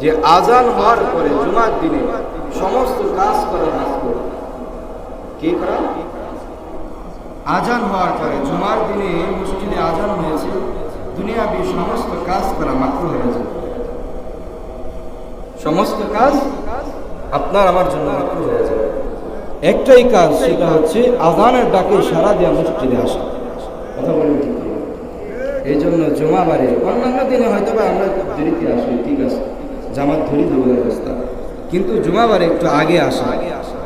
যে আজান হওয়ার পরে জুমার দিনে সমস্ত কাজ করা মাত্র কি করা? আজান হওয়ার পরে জুমার দিনে মসজিদে আজান হয়েছে, দুনিয়াবি সমস্ত কাজ করা মাত্র হয়েছে সমস্ত কাজ আপনার আমার জন্য মাত্র হয়ে যায়। একটাই কাজ, সেটা হচ্ছে আজানের ডাকে সারা দেওয়া মসজিদে আসা। কথা বলেন এই জন্য জমাবারে অন্যান্য দিনে হয়তো বা আমরা দেরিতে আসি, ঠিক আছে। জামাত ধরি দেবো অবস্থা কিন্তু জুমাবারে একটু আগে আসা।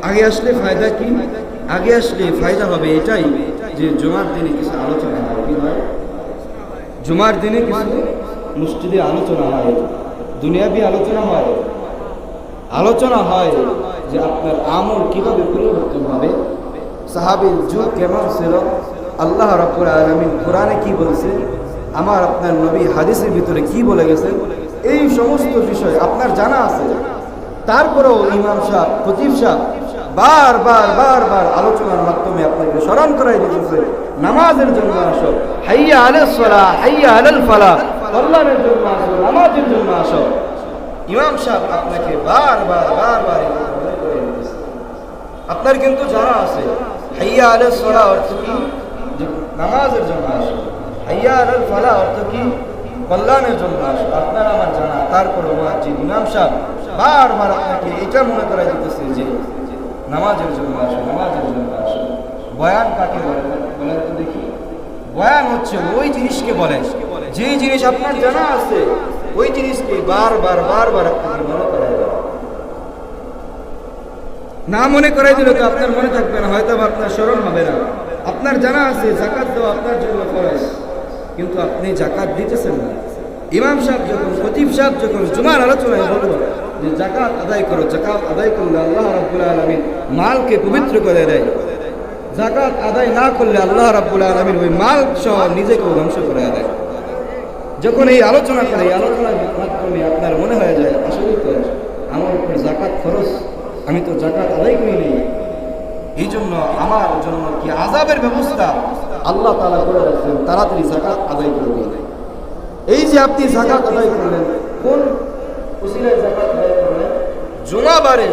আগে আসলে ফায়দা কি? আগে আসলে ফায়দা হবে এটাই যে জুমার দিনে কিছু আলোচনা হয়। কি হয়? জুমার দিনে কিছু মসজিদে আলোচনা হয়। দুনিয়াবি আলোচনা হয়। আলোচনা হয় যে আপনার আমল কীভাবে পরিবর্তন হবে। সাহাবির যুগ কেমন ছিল? আল্লাহ রাব্বুল আলামিন কোরআনে কি বলছে আমার আপনার নবী হাদিসের ভিতরে কি বলে গেছেন? এই সমস্ত বিষয় আপনার জানা আছে। তারপরেও ইমাম সাহ খতিব সাহ বার বার বার বার আলোচনার মাধ্যমে আপনাকে স্মরণ করাই দিতেছে নামাজের জন্য আসো, হাইয়া আলাল সলা হাইয়া আলাল ফালা কল্যাণের জন্য আসো, নামাজের জন্য আসো। ইমাম সাহেব আপনাকে বার বার বার বার। আপনার কিন্তু জানা আছে, হাইয়া আলাল সলা অর্থ কি? নামাজের জন্য আসো, হাইয়া আলাল ফালা অর্থ কি? কল্যাণের জন্য আপনার আমার জানা, তারপর মুয়াজ্জিন ইমাম সাহেব বার বার আপনাকে এটা মনে করাই দিতেছে যে নামাজের জন্য আসো, নামাজের জন্য আসো। বয়ান কাকে বলে? তো দেখি। বয়ান হচ্ছে ওই জিনিসকে বলে, যে জিনিস আপনার জানা আছে, ওই জিনিসকে বারবার বারবার আপনাকে মনে করাই দেওয়া না মনে করাই দিলে তো আপনার মনে থাকবে না, হয়তো আপনার স্মরণ হবে না। আপনার জানা আছে, জাকাত দেওয়া আপনার জন্য খরচ কিন্তু আপনি জাকাত দিতেছেন না। ইমাম সাহেব যখন প্রতীপ সাহেব যখন জুমার আলোচনায় বলব যে জাকাত আদায় করো জাকাত আদায় করলে আল্লাহ রাবুল আলমিন মালকে পবিত্র করে দেয়। জাকাত আদায় না করলে আল্লাহ রাবুল আলমিন ওই মাল সহ নিজেকে ধ্বংস করে দেয়। যখন এই আলোচনা করে, এই আলোচনার মাধ্যমে আপনার মনে হয়ে যায় আসলে তো আমার উপর জাকাত খরচ আমি তো জাকাত আদায় করি নেই এই জন্য আমার জন্য কি আজাবের ব্যবস্থা আল্লাহ তালা করে রাখছেন, তাড়াতাড়ি জাকাত আদায় করে করবেন এই যে আপনি জাকাত আদায় করলেন, কোন উসিলায় জাকাত জুমাবারে।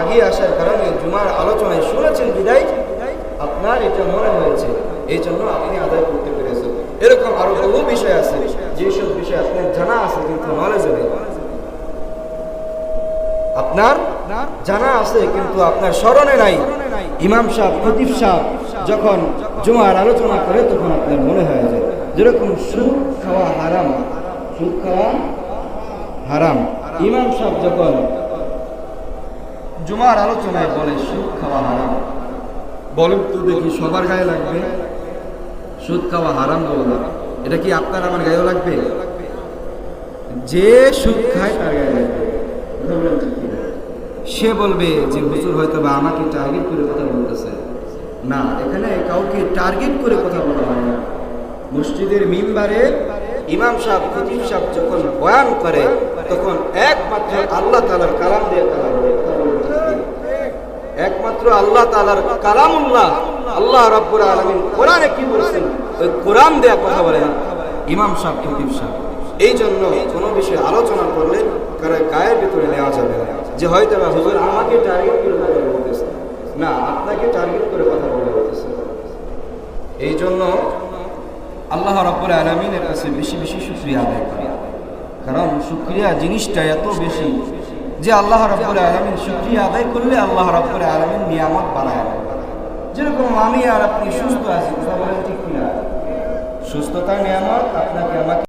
আগে আসার কারণে জুমার আলোচনায় শুনেছেন বিদায়? আপনার এটা মনে হয়েছে এই জন্য আপনি আদায় করতে পেরেছেন। এরকম আরও বহু বিষয় আছে, যেসব বিষয় আপনার জানা আছে কিন্তু নলেজে নেই। আপনার জানা আছে, কিন্তু আপনার স্মরণে নাই। ইমাম সাহেব, খতিব সাহেব যখন জুমার আলোচনা করে, তখন আপনার মনে হয়ে যায় যেরকম সুদ খাওয়া হারাম, সুদ খাওয়া হারাম। ইমাম সাহেব যখন জুমার আলোচনায় বলে সুদ খাওয়া হারাম, বলেন তো দেখি সবার গায়ে লাগবে? সুদ খাওয়া হারাম বলব এটা কি আপনার আমার গায়েও লাগবে? যে সুদ খায় তার গায়ে লাগবে কথা বলেন ঠিক কিনা? সে বলবে যে, হুজুর হয়তো বা আমাকে টার্গেট করে কথা বলতেছে। না, এখানে কাউকে টার্গেট করে কথা বলা হয় না। মসজিদের মিম্বারে ইমাম সাহেব, খতিব সাহেব যখন বয়ান করে, তখন একমাত্র আল্লাহ তালার কালাম দিয়ে ঠিক একমাত্র আল্লাহ তালার কালামুল্লাহ আল্লাহ রাব্বুল আলামিন কোরআনে কি বলছেন? ওই কোরআন দেয়া কথা বলেন ইমাম সাহেব, খতিব সাহেব। এই জন্য কোনো বিষয়ে আলোচনা করলে কারও গায়ের ভিতরে নেওয়া যাবে না। যে হয়তো বা হুজুর আমাকে টার্গেট করে কথা বলতেছে। না, আপনাকে টার্গেট করে কথা বলে বলতেছে। এই জন্য আল্লাহ রাব্বুল আলামিনের কাছে বেশি বেশি শুকরিয়া আদায় করি। কারণ শুকরিয়া জিনিসটা এত বেশি যে আল্লাহ রাব্বুল আলামিন শুকরিয়া আদায় করলে আল্লাহ রাব্বুল আলামিন নিয়ামত বাড়ায়। যেরকম আমি আর আপনি সুস্থ আছি, কথা ঠিক কিনা? সুস্থতার নিয়ামত আপনাকে আমাকে